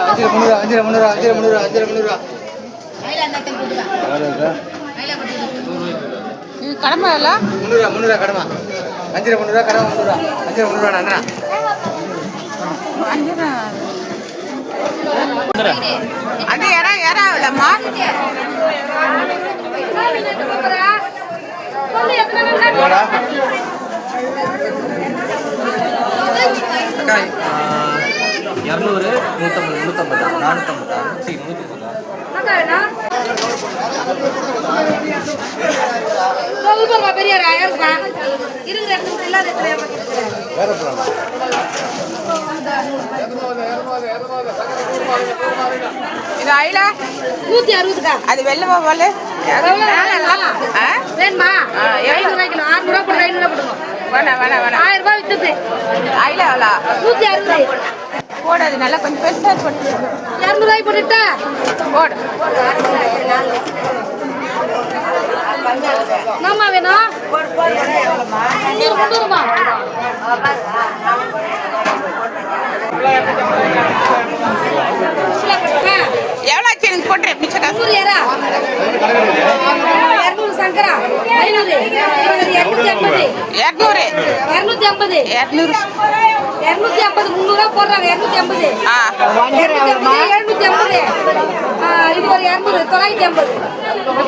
அஞ்சு முந்நூறு அஞ்சு முந்நூறு அஞ்சு முந்நூறு அஞ்சு முந்நூறு கடமை இல்லை முந்நூறுவா முந்நூறுவா கடமா அஞ்சு முந்நூறுவா கடமை முந்நூறுவா அஞ்சு முந்நூறுவா அண்ணா அஞ்சு அது இறா இறா அக்கா இரநூறு நூற்றம்பது முந்நூற்றம்பதா நானூற்றம்பதா சரி நூற்றம்பதா பெரிய இருக்குமா இருங்க இடத்துல இல்லாத இடத்துல வேற போகலாம் இது அயில நூத்தி அறுபதுக்கா? அது வெள்ளை போல? வேணுமா? ஐநூறு கிலோ ஆறுநூறுவா ஐநூறுவா போடுங்க வேணாம் வேணாம் வேணாம். ஆயிரம் ரூபாய் வித்துது அயில எவ்வளோ நூத்தி அறுபது போடு அது நல்லா கொஞ்சம் பெருசாக போட்டு இரநூறுவாய் போட்டுட்டா. போடு. என்னம்மா வேணும்? முந்நூறு முந்நூறுமா? எவ்வளோ ஆச்சு எனக்கு போட்டு மிச்சம் காசு? நூறு ஏரா இரநூறு சங்கரா. ஐநூறு. இரநூத்தி ஐம்பது. இரநூறு. இரநூத்தி ஐம்பது. இரநூறு. இரநூத்தி ஐம்பது. முந்நூறுவா போடுறாங்க இரநூத்தி ஐம்பது. ஆ. எழுநூத்தி ஐம்பது. இது ஒரு இரநூறு. தொள்ளாயிரத்தி ஐம்பது.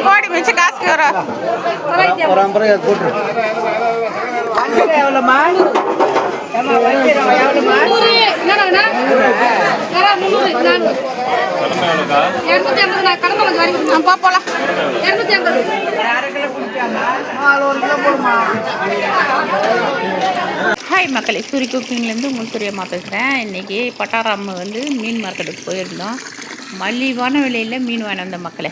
போடு மிச்சம் காசுக்கு வரும். தொள்ளாயிரத்தி ஐம்பது. என்னடா இரநூத்தி ஐம்பது நான் கடமை வரைக்கும் போகலாம் இரநூத்தி ஐம்பது ஹாய் மக்களே சூரி குக்கிங்லேருந்து உங்கள் சூரியம்மா பேசுகிறேன் இன்றைக்கி பட்டாராம் வந்து மீன் மார்க்கெட்டுக்கு போயிருந்தோம். மலிவான விலையில் மீன் வாங்கி வந்த மக்களே.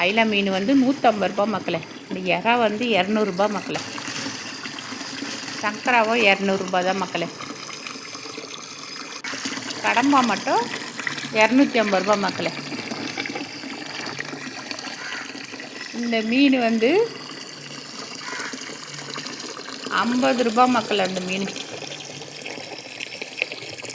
அயிலா மீன் வந்து நூற்றம்பது ரூபா மக்களே. இந்த இறா வந்து இரநூறுபா மக்களே. சங்கராவோ இரநூறுபா தான் மக்களே. கடம்பா மட்டும் இரநூத்தி ஐம்பது ரூபா மக்களே. இந்த மீன் வந்து ஐம்பது ரூபா மக்கள் அந்த மீன்.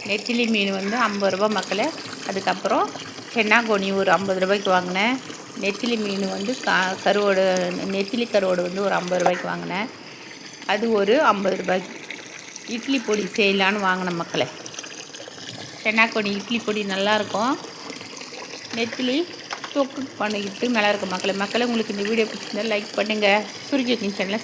நெத்திலி மீன் வந்து ஐம்பது ரூபா மக்களே. அதுக்கப்புறம் சென்னாங்கோனி ஒரு ஐம்பது ரூபாய்க்கு வாங்கினேன். நெத்திலி மீன் வந்து கா கருவோடு நெத்திலி கருவோடு வந்து ஒரு ஐம்பது ரூபாய்க்கு வாங்கினேன். அது ஒரு ஐம்பது ரூபாய்க்கு. இட்லி பொடி செய்யலான்னு வாங்கின மக்களை. தென்னாக்கொடி இட்லி பொடி நல்லாயிருக்கும் நெத்திலி தொக்கு பண்ணிக்கிட்டு நல்லாயிருக்கும் மக்களை. மக்களை உங்களுக்கு இந்த வீடியோ பிடிச்சிருந்தால் லைக் பண்ணுங்கள் சுருஜி சேனலை